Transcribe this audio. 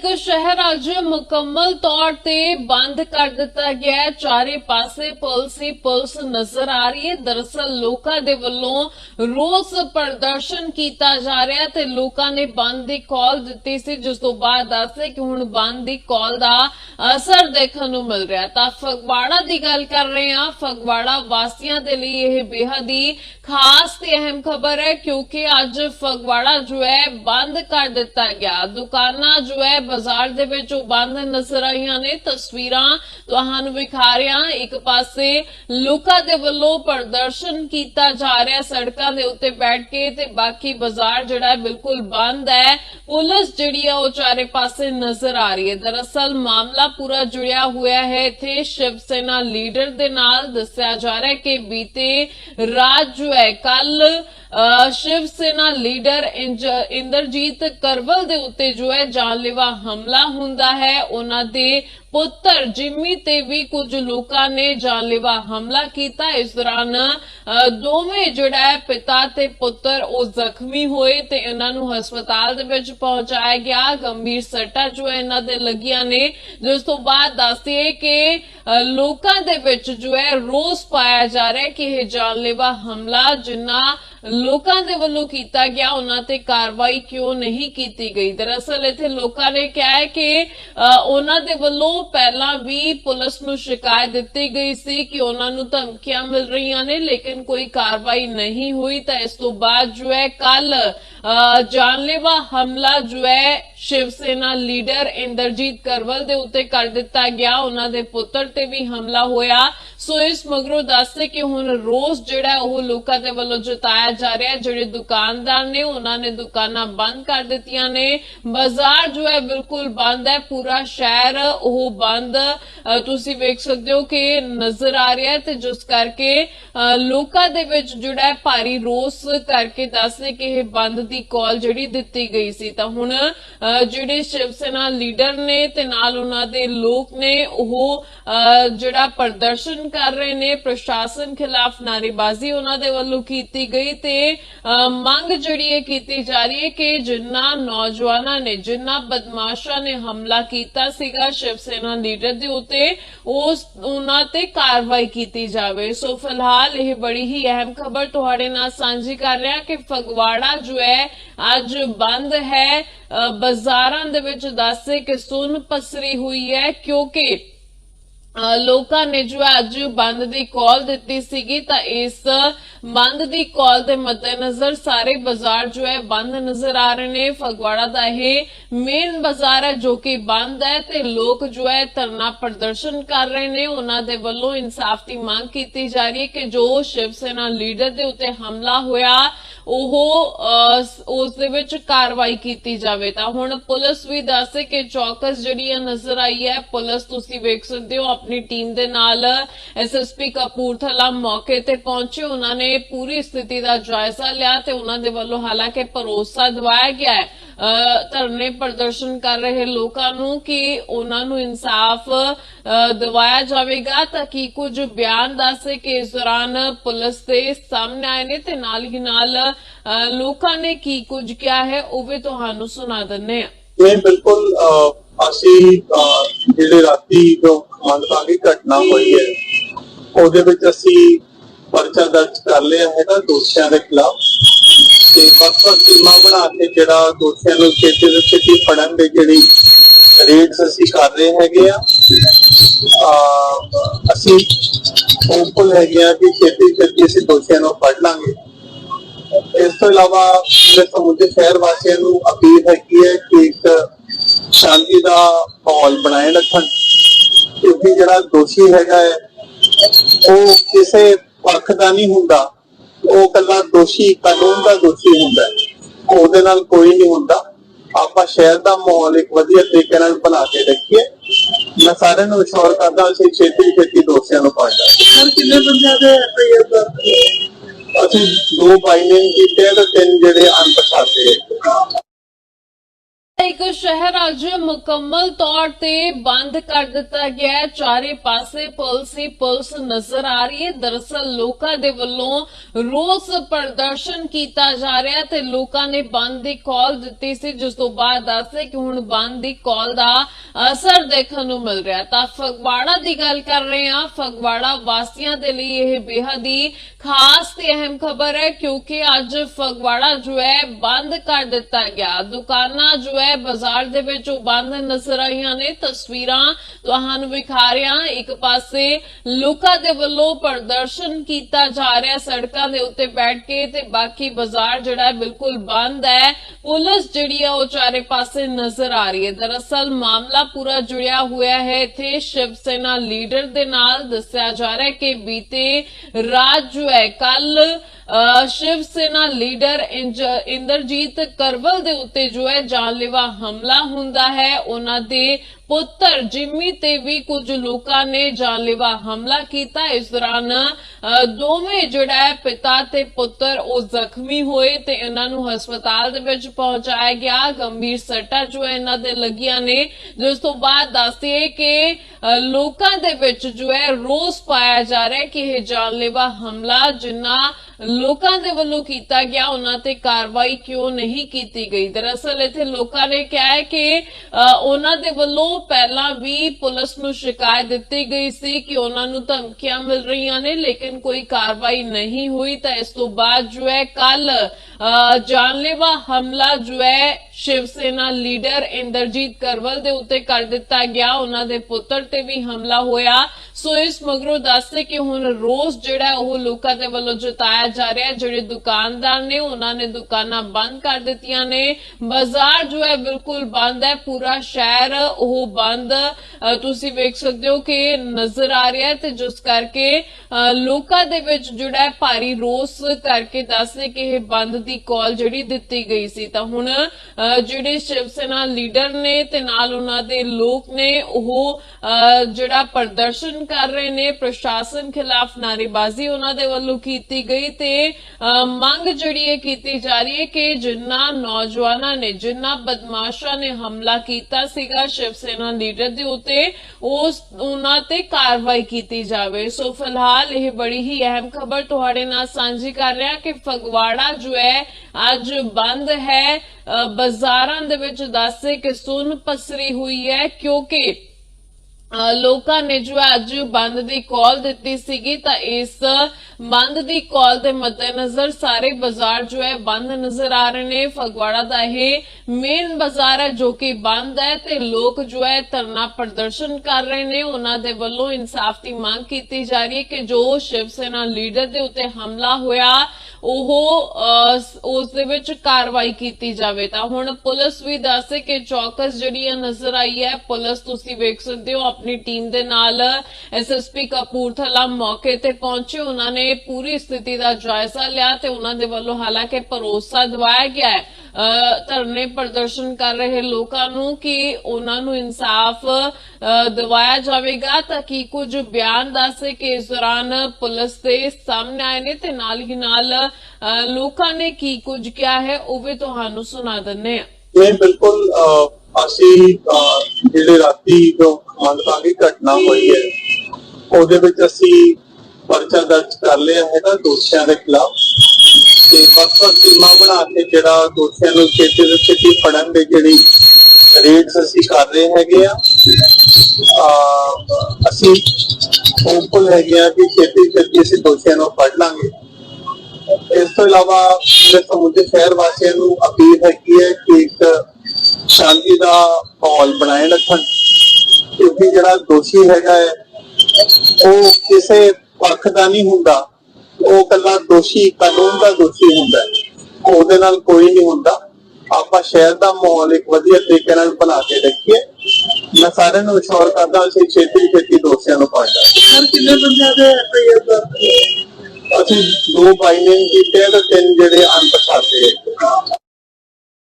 ਇੱਕ ਸ਼ਹਿਰ ਅੱਜ ਮੁਕੰਮਲ ਤੌਰ ਤੇ ਬੰਦ ਕਰ ਦਿੱਤਾ ਗਿਆ ਹੈ। ਚਾਰੇ ਪਾਸੇ ਪੁਲਿਸ ਹੀ ਪੁਲਿਸ ਨਜ਼ਰ ਆ ਰਹੀ ਹੈ। ਦਰਅਸਲ ਲੋਕਾਂ ਦੇ ਵੱਲੋਂ ਰੋਸ ਪ੍ਰਦਰਸ਼ਨ ਕੀਤਾ ਜਾ ਰਿਹਾ ਤੇ ਲੋਕਾਂ ਨੇ ਬੰਦ ਦੀ ਕਾਲ ਦਿੱਤੀ ਸੀ, ਜਿਸ ਤੋਂ ਬਾਅਦ ਦੱਸੇ ਕਿ ਹੁਣ ਬੰਦ ਦੀ ਕਾਲ ਦਾ ਅਸਰ ਦੇਖਣ ਨੂੰ ਮਿਲ ਰਿਹਾ ਤਾਂ ਫਗਵਾੜਾ ਦੀ ਗੱਲ ਕਰ ਰਹੇ ਹਾਂ। ਫਗਵਾੜਾ ਵਾਸੀਆਂ ਦੇ ਲਈ ਇਹ ਬੇहद ਹੀ ਖਾਸ ਤੇ ਅਹਿਮ ਖਬਰ ਹੈ, ਕਿਉਂਕਿ ਅੱਜ ਫਗਵਾੜਾ ਜੋ ਹੈ ਬੰਦ ਕਰ ਦਿੱਤਾ ਗਿਆ। ਦੁਕਾਨਾਂ ਜੋ ਹੈ ਬਾਜ਼ਾਰ ਦੇ ਵਿੱਚ ਉਹ ਬੰਦ ਨਜ਼ਰ ਆਈਆਂ ਨੇ ਤਸਵੀਰਾਂ। ਤੁਹਾਨੂੰ ਵਿਖਾ ਰਿਹਾ ਇੱਕ ਪਾਸੇ ਲੋਕਾਂ ਦੇ ਵੱਲੋਂ ਪ੍ਰਦਰਸ਼ਨ ਕੀਤਾ ਜਾ ਰਿਹਾ ਸੜਕਾਂ ਦੇ ਉੱਤੇ ਬੈਠ ਕੇ ਤੇ ਬਾਕੀ ਬਾਜ਼ਾਰ ਜਿਹੜਾ ਬਿਲਕੁਲ ਬੰਦ ਹੈ। ਪੁਲਿਸ ਜਿਹੜੀ ਹੈ ਉਹ ਚਾਰੇ ਪਾਸੇ ਨਜ਼ਰ ਆ ਰਹੀ ਹੈ। ਦਰਅਸਲ ਮਾਮਲਾ ਪੂਰਾ ਜੁੜਿਆ ਹੋਇਆ ਹੈ। ਇੱਥੇ ਸ਼ਿਵ ਸੈਨਾ ਲੀਡਰ ਦੇ ਨਾਲ ਦੱਸਿਆ ਜਾ ਰਿਹਾ ਹੈ ਕਿ ਬੀਤੇ ਰਾਤ ਜੋ ਹੈ ਕੱਲ ਸ਼ਿਵ ਸੈਨਾ ਲੀਡਰ ਇੰਜ- ਇੰਦਰਜੀਤ ਕਰਵਲ ਦੇ ਉੱਤੇ ਜੋ ਹੈ ਜਾਨਲੇਵਾ ਹਮਲਾ ਹੁੰਦਾ ਹੈ, ਉਹਨਾਂ ਦੇ ਪੁੱਤਰ ਜਿੰਮੀ ਤੇ ਵੀ ਕੁਝ ਲੋਕਾਂ ਨੇ ਜਾਨਲੇਵਾ ਹਮਲਾ ਕੀਤਾ। ਇਸ ਦੌਰਾਨ ਅ, ਦੋਵੇਂ ਜਿਹੜਾ ਹੈ ਪਿਤਾ ਤੇ ਪੁੱਤਰ ਉਹ ਜ਼ਖਮੀ ਹੋਏ ਤੇ ਇਹਨਾਂ ਨੂੰ ਹਸਪਤਾਲ ਦੇ ਵਿੱਚ ਪਹੁੰਚਾਇਆ ਗਿਆ। ਗੰਭੀਰ ਸੱਟਾਂ ਜੋ ਹੈ ਇਹਨਾਂ ਦੇ ਲੱਗੀਆਂ ਨੇ। ਜਿਸ ਤੋਂ ਬਾਅਦ ਦੱਸਦੇ ਕਿ ਲੋਕਾਂ ਦੇ ਵਿੱਚ ਜੋ ਹੈ ਰੋਸ ਪਾਇਆ ਜਾ ਰਿਹਾ ਕਿ ਇਹ ਜਾਨਲੇਵਾ ਹਮਲਾ ਜਿੰਨਾ ਲੋਕਾਂ ਦੇ ਵੱਲੋਂ ਕੀਤਾ ਗਿਆ ਉਹਨਾਂ ਤੇ ਕਾਰਵਾਈ ਕਿਉਂ ਨਹੀਂ ਕੀਤੀ ਗਈ। ਦਰਅਸਲ ਇੱਥੇ ਲੋਕਾਂ ਨੇ ਕਿਹਾ ਹੈ ਕਿ ਉਹਨਾਂ ਦੇ ਵੱਲੋਂ ਪਹਿਲਾਂ ਵੀ ਪੁਲਿਸ ਨੂੰ ਸ਼ਿਕਾਇਤ ਦਿੱਤੀ ਗਈ ਸੀ ਕਿ ਉਹਨਾਂ ਨੂੰ ਧਮਕੀਆਂ ਮਿਲ ਰਹੀਆਂ ਨੇ, ਲੇਕਿਨ ਕੋਈ ਕਾਰਵਾਈ ਨਹੀਂ ਹੋਈ। ਤਾਂ ਇਸ ਤੋਂ ਬਾਅਦ ਜੋ ਹੈ ਕੱਲ ਜਾਨਲੇਵਾ ਹਮਲਾ ਜੋ ਹੈ ਸ਼ਿਵ ਸੈਨਾ ਲੀਡਰ ਇੰਦਰਜੀਤ ਕਰਵਲ ਦੇ ਉੱਤੇ ਕਰ ਦਿੱਤਾ ਗਿਆ। ਉਹਨਾਂ ਦੇ ਪੁੱਤਰ ਤੇ ਵੀ ਹਮਲਾ ਹੋਇਆ। ਸੋ ਇਸ ਮਗਰੋਂ ਦੱਸਦੇ ਕਿ ਹੁਣ ਰੋਸ ਜਿਹੜਾ ਉਹ ਲੋਕਾਂ ਦੇ ਵੱਲੋਂ ਜਤਾਇਆ ਜਾ ਰਿਹਾ, ਜਿਹੜੇ ਦੁਕਾਨਦਾਰ ਨੇ, ਉਹਨਾਂ ਨੇ ਦੁਕਾਨਾਂ ਬੰਦ ਕਰ ਦਿੱਤੀਆਂ ਨੇ। ਬਾਜ਼ਾਰ ਜੋ ਹੈ ਬਿਲਕੁਲ ਬੰਦ ਹੈ, ਪੂਰਾ ਸ਼ਹਿਰ ਉਹ ਬੰਦ। ਤੁਸੀਂ ਵੇਖ ਸਕਦੇ ਹੋ ਕਿ ਨਜ਼ਰ ਆ ਰਿਹਾ ਤੇ ਜਿਸ ਕਰਕੇ ਲੋਕਾਂ ਦੇ ਵਿੱਚ ਜਿਹੜਾ ਭਾਰੀ ਰੋਸ ਕਰਕੇ ਦੱਸਦੇ ਕਿ ਇਹ ਬੰਦ ਦੀ ਕਾਲ ਜਿਹੜੀ ਦਿੱਤੀ ਗਈ ਸੀ। ਤਾਂ ਹੁਣ ਜਿਹੜੇ ਸ਼ਿਵ ਸੈਨਾ ਲੀਡਰ ਨੇ ਤੇ ਨਾਲ ਉਹਨਾਂ ਦੇ ਲੋਕ ਨੇ, ਉਹ ਜਿਹੜਾ ਪ੍ਰਦਰਸ਼ਨ ਕਰ ਰਹੇ ਨੇ, ਪ੍ਰਸ਼ਾਸਨ ਖਿਲਾਫ ਨਾਰੇਬਾਜ਼ੀ ਉਹਨਾਂ ਦੇ ਵੱਲੋਂ ਕੀਤੀ ਗਈ ਤੇ ਮੰਗ ਜਿਹੜੀ ਹੈ ਕੀਤੀ ਜਾ ਰਹੀ ਹੈ ਕਿ ਜਿੰਨਾ ਨੌਜਵਾਨਾਂ ਨੇ, ਜਿੰਨਾ ਬਦਮਾਸ਼ਾਂ ਨੇ ਹਮਲਾ ਕੀਤਾ ਸੀਗਾ ਸ਼ਿਵ ਸੈਨਾ ਲੀਡਰ ਦੇ ਉੱਤੇ, ਉਸ, ਉਹਨਾਂ ਤੇ ਕਾਰਵਾਈ ਕੀਤੀ ਜਾਵੇ। ਸੋ ਫਿਲਹਾਲ ਇਹ ਬੜੀ ਹੀ ਅਹਿਮ ਖਬਰ ਤੁਹਾਡੇ ਨਾਲ ਸਾਂਝੀ ਕਰ ਰਿਹਾ ਕਿ ਫਗਵਾੜਾ ਜੋ ਹੈ, ਅੱਜ ਬੰਦ ਹੈ। ਬਾਜ਼ਾਰਾਂ ਦੇ ਵਿੱਚ ਦੱਸੇ ਕਿ ਸੁਨ ਪਸਰੀ ਹੋਈ ਹੈ ਕਿਉਂਕਿ ਲੋਕਾਂ ਨੇ ਜੋ ਅੱਜ ਬੰਦ ਦੀ ਕਾਲ ਦਿੱਤੀ ਸੀਗੀ ਤਾਂ ਇਸ ਬੰਦ ਦੀ ਕਾਲ ਦੇ ਮੱਦੇਨਜ਼ਰ ਸਾਰੇ ਬਾਜ਼ਾਰ ਜੋ ਹੈ ਬੰਦ ਨਜ਼ਰ ਆ ਰਹੇ ਨੇ। ਫਗਵਾੜਾ ਦਾ ਇਹ ਮੇਨ ਬਾਜ਼ਾਰ ਹੈ ਜੋ ਕਿ ਬੰਦ ਹੈ ਤੇ ਲੋਕ ਜੋ ਹੈ ਧਰਨਾ ਪ੍ਰਦਰਸ਼ਨ ਕਰ ਰਹੇ ਨੇ। ਉਹਨਾਂ ਦੇ ਵੱਲੋਂ ਇਨਸਾਫ ਦੀ ਮੰਗ ਕੀਤੀ ਜਾ ਰਹੀ ਹੈ ਕਿ ਜੋ ਸ਼ਿਵ ਸੈਨਾ ਲੀਡਰ ਦੇ ਉੱਤੇ ਹਮਲਾ ਹੋਇਆ ਉਹ ਅ, ਉਸ ਦੇ ਵਿੱਚ ਕਾਰਵਾਈ ਕੀਤੀ ਜਾਵੇ। ਤਾਂ ਹੁਣ ਪੁਲਿਸ ਵੀ ਦੱਸੇ ਕਿ ਚੌਕਸ ਜਿਹੜੀ ਹੈ ਨਜ਼ਰ ਆਈ ਹੈ ਪੁਲਿਸ ਤੁਸੀਂ ਵੇਖ ਸਕਦੇ ਹੋ ਆਪਣੀ ਟੀਮ ਦੇ ਨਾਲ ਐਸਐਸਪੀ ਕਪੂਰਥਲਾ ਮੌਕੇ ਤੇ ਪਹੁੰਚੇ। ਉਹਨਾਂ ਨੇ ਪੂਰੀ ਸਥਿਤੀ ਦਾ ਜਾਇਜ਼ਾ ਲਿਆ ਤੇ ਉਹਨਾਂ ਦੇ ਵੱਲੋਂ ਹਾਲਾਂਕਿ ਭਰੋਸਾ ਦਿਵਾਇਆ ਗਿਆ ਹੈ। ਧਰਨੇ ਪ੍ਰਦਰਸ਼ਨ ਕਰ ਰਹੇ ਲੋਕਾਂ ਨੂੰ ਕਿ ਉਹਨਾਂ ਨੂੰ ਇਨਸਾਫ ਦਿਵਾਇਆ ਜਾਵੇਗਾ ਤਾਂ ਕਿ ਕੁਝ ਬਿਆਨ ਦੱਸੇ ਕਿ ਇਸ ਦੌਰਾਨ ਪੁਲਿਸ ਦੇ ਸਾਹਮਣੇ ਆਏ ਨੇ ਤੇ ਨਾਲ ਹੀ ਨਾਲ ਲੋਕਾਂ ਨੇ ਕੀ ਕੁਝ ਕਿਹਾ ਹੈ, ਉਹ ਵੀ ਤੁਹਾਨੂੰ ਸੁਣਾ ਦਿੰਨੇ ਆ ਨਹੀਂ, ਬਿਲਕੁਲ ਅਸੀਂ ਜਿਹੜੇ ਰਾਤੀ ਜੋ ਮੰਦਭਾਗੀ ਘਟਨਾ ਹੋਈ ਹੈ, ਉਹਦੇ ਵਿੱਚ ਅਸੀਂ ਪਰਚਾ ਦਰਜ ਕਰ ਲਿਆ ਹੈਗਾ ਦੋਸ਼ੀਆਂ ਦੇ ਖਿਲਾਫ। ਤੇ ਵੱਖ-ਵੱਖ ਟੀਮਾਂ ਬਣਾ ਕੇ ਜਿਹੜਾ ਦੋਸ਼ੀਆਂ ਨੂੰ ਛੇਤੀ ਤੋਂ ਛੇਤੀ ਫੜਨ ਦੇ ਜਿਹੜੀ ਰੇਡਸ ਅਸੀਂ ਕਰ ਰਹੇ ਹੈਗੇ ਆ ਅਸੀਂ ਹੋਪਫੁਲ ਹੈਗੇ ਆ ਕਿ ਛੇਤੀ ਛੇਤੀ ਅਸੀਂ ਦੋਸ਼ੀਆਂ ਨੂੰ ਫੜ ਲਾਂਗੇ। ਇਸ ਤੋਂ ਇਲਾਵਾ ਮੇਰੇ ਸਮੁੱਚੇ ਸ਼ਹਿਰ ਵਾਸੀਆਂ ਨੂੰ ਅਪੀਲ ਹੈਗੀ ਹੈ ਕਿ ਇੱਕ ਸ਼ਾਂਤੀ ਦਾ ਮਾਹੌਲ ਬਣਾਏ ਰੱਖਣ। ਕਿਉਂਕਿ ਜਿਹੜਾ ਦੋਸ਼ੀ ਹੈਗਾ ਹੈ, ਉਹ ਕਿਸੇ ਪੱਖ ਦਾ ਨਹੀਂ ਹੁੰਦਾ। ਉਹ ਕੱਲਾ ਦੋਸ਼ੀ, ਕਾਨੂੰਨ ਦਾ ਦੋਸ਼ੀ ਹੁੰਦਾ ਉਹਦੇ ਨਾਲ ਕੋਈ ਨਹੀਂ ਹੁੰਦਾ। ਆਪਾਂ ਸ਼ਹਿਰ ਦਾ ਮਾਹੌਲ ਇੱਕ ਵਧੀਆ ਤਰੀਕੇ ਨਾਲ ਬਣਾ ਕੇ ਰੱਖੀਏ। ਮੈਂ ਸਾਰਿਆਂ ਨੂੰ ਵਿਸ਼ਵਾਸ ਕਰਦਾ ਅਸੀਂ ਛੇਤੀ ਛੇਤੀ ਦੋਸ਼ੀਆਂ ਨੂੰ ਫੜ ਸਰ, ਕਿੰਨੇ ਬੰਦਿਆਂ ਦੇ ਐਫਆਈਆਰ ਦਰਜ ਅਸੀਂ ਦੋ ਬਾਈਨਿੰਗ ਕੀਤੇ ਆ ਤੇ ਤਿੰਨ ਜਿਹੜੇ ਅਨਪਛਾਤੇ ਹੈ ਇੱਕ ਸ਼ਹਿਰ ਅੱਜ ਮੁਕੰਮਲ ਤੌਰ ਤੇ ਬੰਦ ਕਰ ਦਿੱਤਾ ਗਿਆ ਹੈ। ਚਾਰੇ ਪਾਸੇ ਪੁਲਿਸ ਹੀ ਪੁਲਿਸ ਨਜ਼ਰ ਆ ਰਹੀ ਹੈ। ਦਰਅਸਲ ਲੋਕਾਂ ਦੇ ਵੱਲੋਂ ਰੋਸ ਪ੍ਰਦਰਸ਼ਨ ਕੀਤਾ ਜਾ ਰਿਹਾ ਤੇ ਲੋਕਾਂ ਨੇ ਬੰਦ ਦੀ ਕਾਲ ਦਿੱਤੀ ਸੀ, ਜਿਸ ਤੋਂ ਬਾਅਦ ਦੱਸਦੇ ਕਿ ਹੁਣ ਬੰਦ ਦੀ ਕਾਲ ਦਾ ਅਸਰ ਦੇਖਣ ਨੂੰ ਮਿਲ ਰਿਹਾ ਤਾਂ ਫਗਵਾੜਾ ਦੀ ਗੱਲ ਕਰ ਰਹੇ ਹਾਂ। ਫਗਵਾੜਾ ਵਾਸੀਆਂ ਦੇ ਲਈ ਇਹ ਬੇहद ਹੀ ਖਾਸ ਤੇ ਅਹਿਮ ਖਬਰ ਹੈ, ਕਿਉਂਕਿ ਅੱਜ ਫਗਵਾੜਾ ਜੋ ਹੈ ਬੰਦ ਕਰ ਦਿੱਤਾ ਗਿਆ। ਦੁਕਾਨਾਂ ਜੋ ਹੈ ਬਾਜ਼ਾਰ ਦੇ ਵਿੱਚ ਉਹ ਬੰਦ ਨਜ਼ਰ ਆਈਆਂ ਨੇ। ਤਸਵੀਰਾਂ ਤੁਹਾਨੂੰ ਵਿਖਾ ਰਿਹਾ। ਇੱਕ ਪਾਸੇ ਲੋਕਾਂ ਦੇ ਵੱਲੋਂ ਪ੍ਰਦਰਸ਼ਨ ਕੀਤਾ ਜਾ ਰਿਹਾ। ਸੜਕਾਂ ਦੇ ਉੱਤੇ ਬੈਠ ਕੇ ਤੇ ਬਾਕੀ ਬਾਜ਼ਾਰ ਜਿਹੜਾ ਬਿਲਕੁਲ ਬੰਦ ਹੈ। ਪੁਲਿਸ ਜਿਹੜੀ ਆ ਉਹ ਚਾਰੇ ਪਾਸੇ ਨਜ਼ਰ ਆ ਰਹੀ ਹੈ। ਦਰਅਸਲ ਮਾਮਲਾ ਪੂਰਾ ਜੁੜਿਆ ਹੋਇਆ ਹੈ। ਇੱਥੇ ਸ਼ਿਵ ਸੈਨਾ ਲੀਡਰ ਦੇ ਨਾਲ ਦੱਸਿਆ ਜਾ ਰਿਹਾ ਹੈ ਕਿ ਬੀਤੇ ਰਾਤ ਜੋ ਹੈ ਕੱਲ ਸ਼ਿਵ ਸੈਨਾ ਲੀਡਰ ਇੰਜ- ਇੰਦਰਜੀਤ ਕਰਵਲ ਦੇ ਉੱਤੇ ਜੋ ਹੈ ਜਾਨਲੇਵਾ ਹਮਲਾ ਹੁੰਦਾ ਹੈ, ਉਹਨਾਂ ਦੇ ਪੁੱਤਰ ਜਿੰਮੀ ਤੇ ਵੀ ਕੁਝ ਲੋਕਾਂ ਨੇ ਜਾਨਲੇਵਾ ਹਮਲਾ ਕੀਤਾ। ਇਸ ਦੌਰਾਨ ਅ, ਦੋਵੇਂ ਜਿਹੜਾ ਹੈ ਪਿਤਾ ਤੇ ਪੁੱਤਰ ਉਹ ਜ਼ਖਮੀ ਹੋਏ ਤੇ ਇਹਨਾਂ ਨੂੰ ਹਸਪਤਾਲ ਦੇ ਵਿੱਚ ਪਹੁੰਚਾਇਆ ਗਿਆ। ਗੰਭੀਰ ਸੱਟਾਂ ਜੋ ਹੈ ਇਹਨਾਂ ਦੇ ਲੱਗੀਆਂ ਨੇ। ਜਿਸ ਤੋਂ ਬਾਅਦ ਦੱਸਦੇ ਕਿ ਲੋਕਾਂ ਦੇ ਵਿੱਚ ਜੋ ਹੈ ਰੋਸ ਪਾਇਆ ਜਾ ਰਿਹਾ ਕਿ ਇਹ ਜਾਨਲੇਵਾ ਹਮਲਾ ਜਿੰਨਾ ਲੋਕਾਂ ਦੇ ਵੱਲੋਂ ਕੀਤਾ ਗਿਆ ਉਹਨਾਂ ਤੇ ਕਾਰਵਾਈ ਕਿਉਂ ਨਹੀਂ ਕੀਤੀ ਗਈ। ਦਰਅਸਲ ਇੱਥੇ ਲੋਕਾਂ ਨੇ ਕਿਹਾ ਹੈ ਕਿ ਉਹਨਾਂ ਦੇ ਵੱਲੋਂ ਪਹਿਲਾਂ ਵੀ ਪੁਲਿਸ ਨੂੰ ਸ਼ਿਕਾਇਤ ਦਿੱਤੀ ਗਈ ਸੀ ਕਿ ਉਹਨਾਂ ਨੂੰ ਧਮਕੀਆਂ ਮਿਲ ਰਹੀਆਂ ਨੇ, ਲੇਕਿਨ ਕੋਈ ਕਾਰਵਾਈ ਨਹੀਂ ਹੋਈ ਤਾਂ ਇਸ ਤੋਂ ਬਾਅਦ ਜੋ ਹੈ ਕੱਲ ਜਾਨਲੇਵਾ ਹਮਲਾ ਜੋ ਹੈ ਸ਼ਿਵ ਸੈਨਾ ਲੀਡਰ ਇੰਦਰਜੀਤ ਕਰਵਲ ਦੇ ਉੱਤੇ ਕਰ ਦਿੱਤਾ ਗਿਆ। ਉਹਨਾਂ ਦੇ ਪੁੱਤਰ ਤੇ ਵੀ ਹਮਲਾ ਹੋਇਆ। ਸੋ ਇਸ ਮਗਰੋਂ ਦੱਸਦੇ ਕਿ ਹੁਣ ਰੋਸ ਜਿਹੜਾ ਉਹ ਲੋਕਾਂ ਦੇ ਵੱਲੋਂ ਜਤਾਇਆ ਜਾ ਰਿਹਾ ਜਿਹੜੇ ਦੁਕਾਨਦਾਰ ਨੇ, ਉਹਨਾਂ ਨੇ ਦੁਕਾਨਾਂ ਬੰਦ ਕਰ ਦਿੱਤੀਆਂ ਨੇ। ਬਾਜ਼ਾਰ ਜੋ ਹੈ ਬਿਲਕੁਲ ਬੰਦ ਹੈ। ਪੂਰਾ ਸ਼ਹਿਰ ਉਹ ਬੰਦ। ਤੁਸੀਂ ਵੇਖ ਸਕਦੇ ਹੋ ਕਿ ਨਜ਼ਰ ਆ ਰਿਹਾ ਤੇ ਜਿਸ ਕਰਕੇ ਲੋਕਾਂ ਦੇ ਵਿੱਚ ਜਿਹੜਾ ਭਾਰੀ ਰੋਸ ਕਰਕੇ ਦੱਸਦੇ ਕਿ ਇਹ ਬੰਦ ਦੀ ਕਾਲ ਜਿਹੜੀ ਦਿੱਤੀ ਗਈ ਸੀ। ਤਾਂ ਹੁਣ ਜਿਹੜੇ ਸ਼ਿਵ ਸੈਨਾ ਲੀਡਰ ਨੇ ਤੇ ਨਾਲ ਉਹਨਾਂ ਦੇ ਲੋਕ ਨੇ, ਉਹ ਜਿਹੜਾ ਪ੍ਰਦਰਸ਼ਨ ਕਰ ਰਹੇ ਨੇ, ਪ੍ਰਸ਼ਾਸਨ ਖਿਲਾਫ ਨਾਰੇਬਾਜ਼ੀ ਉਹਨਾਂ ਦੇ ਵੱਲੋਂ ਕੀਤੀ ਗਈ ਤੇ ਮੰਗ ਜਿਹੜੀ ਹੈ ਕੀਤੀ ਜਾ ਰਹੀ ਹੈ ਕਿ ਜਿੰਨਾ ਨੌਜਵਾਨਾਂ ਨੇ, ਜਿੰਨਾ ਬਦਮਾਸ਼ਾਂ ਨੇ ਹਮਲਾ ਕੀਤਾ ਸੀਗਾ ਸ਼ਿਵ ਸੈਨਾ ਲੀਡਰ ਦੇ ਉਤੇ, ਉਸ, ਉਹਨਾਂ ਤੇ ਕਾਰਵਾਈ ਕੀਤੀ ਜਾਵੇ। ਸੋ ਫਿਲਹਾਲ ਇਹ ਬੜੀ ਹੀ ਅਹਿਮ ਖਬਰ ਤੁਹਾਡੇ ਨਾਲ ਸਾਂਝੀ ਕਰ ਰਿਹਾ ਕਿ ਫਗਵਾੜਾ ਜੋ ਹੈ, ਅੱਜ ਬੰਦ ਹੈ। ਬਾਜ਼ਾਰਾਂ ਦੇ ਵਿੱਚ ਦੱਸੇ ਕਿ ਸੁਨ ਪਸਰੀ ਹੋਈ ਹੈ, ਕਿਉਂਕਿ ਲੋਕਾਂ ਨੇ ਜੋ ਅੱਜ ਬੰਦ ਦੀ ਕਾਲ ਦਿੱਤੀ ਸੀਗੀ, ਤਾਂ ਇਸ ਬੰਦ ਦੀ ਕਾਲ ਦੇ ਮੱਦੇਨਜ਼ਰ ਸਾਰੇ ਬਾਜ਼ਾਰ ਜੋ ਹੈ ਬੰਦ ਨਜ਼ਰ ਆ ਰਹੇ ਨੇ। ਫਗਵਾੜਾ ਦਾ ਇਹ ਮੇਨ ਬਾਜ਼ਾਰ ਹੈ ਜੋ ਕਿ ਬੰਦ ਹੈ ਤੇ ਲੋਕ ਜੋ ਹੈ ਧਰਨਾ ਪ੍ਰਦਰਸ਼ਨ ਕਰ ਰਹੇ ਨੇ। ਉਹਨਾਂ ਦੇ ਵੱਲੋਂ ਇਨਸਾਫ ਦੀ ਮੰਗ ਕੀਤੀ ਜਾ ਰਹੀ ਹੈ ਕਿ ਜੋ ਸ਼ਿਵ ਸੈਨਾ ਲੀਡਰ ਦੇ ਉੱਤੇ ਹਮਲਾ ਹੋਇਆ ਉਹ ਅ, ਉਸ ਦੇ ਵਿੱਚ ਕਾਰਵਾਈ ਕੀਤੀ ਜਾਵੇ। ਤਾਂ ਹੁਣ ਪੁਲਿਸ ਵੀ ਦੱਸੇ ਕਿ ਚੌਕਸ ਜਿਹੜੀ ਹੈ ਨਜ਼ਰ ਆਈ ਹੈ। ਪੁਲਿਸ ਤੁਸੀਂ ਵੇਖ ਸਕਦੇ ਹੋ ਆਪਣੀ ਟੀਮ ਦੇ ਨਾਲ ਐਸਐਸਪੀ ਕਪੂਰਥਲਾ ਮੌਕੇ ਤੇ ਪਹੁੰਚੇ। ਉਹਨਾਂ ਨੇ ਪੂਰੀ ਸਥਿਤੀ ਦਾ ਜਾਇਜ਼ਾ ਲਿਆ ਤੇ ਉਹਨਾਂ ਦੇ ਵੱਲੋਂ ਹਾਲਾਂਕਿ ਭਰੋਸਾ ਦਿਵਾਇਆ ਗਿਆ ਹੈ। ਧਰਨੇ ਪ੍ਰਦਰਸ਼ਨ ਕਰ ਰਹੇ ਲੋਕਾਂ ਨੂੰ ਕਿ ਉਹਨਾਂ ਨੂੰ ਇਨਸਾਫ ਦਿਵਾਇਆ ਜਾਵੇਗਾ ਤਾਂ ਕਿ ਕੁਝ ਬਿਆਨ ਦੱਸੇ ਕਿ ਇਸ ਦੌਰਾਨ ਪੁਲਿਸ ਦੇ ਸਾਹਮਣੇ ਆਏ ਨੇ ਤੇ ਨਾਲ ਹੀ ਨਾਲ ਲੋਕਾਂ ਨੇ ਕੀ ਕੁਝ ਕਿਹਾ ਹੈ ਉਹ ਵੀ ਤੁਹਾਨੂੰ ਸੁਣਾ ਦਿੰਨੇ ਆ ਇਹ ਬਿਲਕੁਲ ਅਸੀਂ ਜਿਹੜੇ ਰਾਤੀ ਜੋ ਮੰਦਭਾਗੀ ਘਟਨਾ ਹੋਈ ਹੈ, ਉਹਦੇ ਵਿੱਚ ਅਸੀਂ ਪਰਚਾ ਦਰਜ ਕਰ ਲਿਆ ਹੈ ਨਾ, ਦੋਸ਼ੀਆਂ ਦੇ ਖਿਲਾਫ। ਤੇ ਵੱਖ-ਵੱਖ ਟੀਮਾਂ ਬਣਾ ਕੇ ਜਿਹੜਾ ਦੋਸ਼ੀਆਂ ਨੂੰ ਛੇਤੀ ਤੋਂ ਛੇਤੀ ਫੜਨ ਦੇ ਜਿਹੜੀ ਰੇਡਸ ਅਸੀਂ ਕਰ ਰਹੇ ਹੈਗੇ ਆ। ਅਸੀਂ ਹੋਪਫੁਲ ਹੈਗੇ ਆ ਕਿ ਛੇਤੀ ਛੇਤੀ ਅਸੀਂ ਦੋਸ਼ੀਆਂ ਨੂੰ ਫੜ ਲਾਂਗੇ। ਇਸ ਤੋਂ ਇਲਾਵਾ ਮੇਰੇ ਸਮੁੱਚੇ ਸ਼ਹਿਰ ਵਾਸੀਆਂ ਨੂੰ ਅਪੀਲ ਹੈਗੀ ਹੈ ਕਿ ਇੱਕ ਸ਼ਾਂਤੀ ਦਾ ਮਾਹੌਲ ਬਣਾਏ ਰੱਖਣ। ਕਿਉਂਕਿ ਜਿਹੜਾ ਦੋਸ਼ੀ ਹੈਗਾ ਹੈ, ਉਹ ਕਿਸੇ ਪੱਖ ਦਾ ਨਹੀਂ ਹੁੰਦਾ। ਉਹ ਕੱਲਾ ਦੋਸ਼ੀ ਕਾਨੂੰਨ ਦਾ ਦੋਸ਼ੀ ਹੁੰਦਾ ਉਹਦੇ ਨਾਲ ਕੋਈ ਨਹੀਂ ਹੁੰਦਾ। ਆਪਾਂ ਸ਼ਹਿਰ ਦਾ ਮਾਹੌਲ ਇੱਕ ਵਧੀਆ ਤਰੀਕੇ ਨਾਲ ਬਣਾ ਕੇ ਰੱਖੀਏ। ਮੈਂ ਸਾਰਿਆਂ ਨੂੰ ਵਿਸ਼ਵਾਸ ਕਰਦਾ ਅਸੀਂ ਛੇਤੀ ਛੇਤੀ ਦੋਸ਼ੀਆਂ ਨੂੰ ਲਾਂਗੇ ਸਰ ਕਿੰਨੇ ਬੰਦਿਆਂ ਦੇ ਐਫਆਈਆਰ ਦਰਜ ਅਸੀਂ ਦੋ ਬਾਈਨਿੰਗ ਕੀਤੇ ਤੇ ਤਿੰਨ ਜਿਹੜੇ ਅਨਪਛਾਤੇ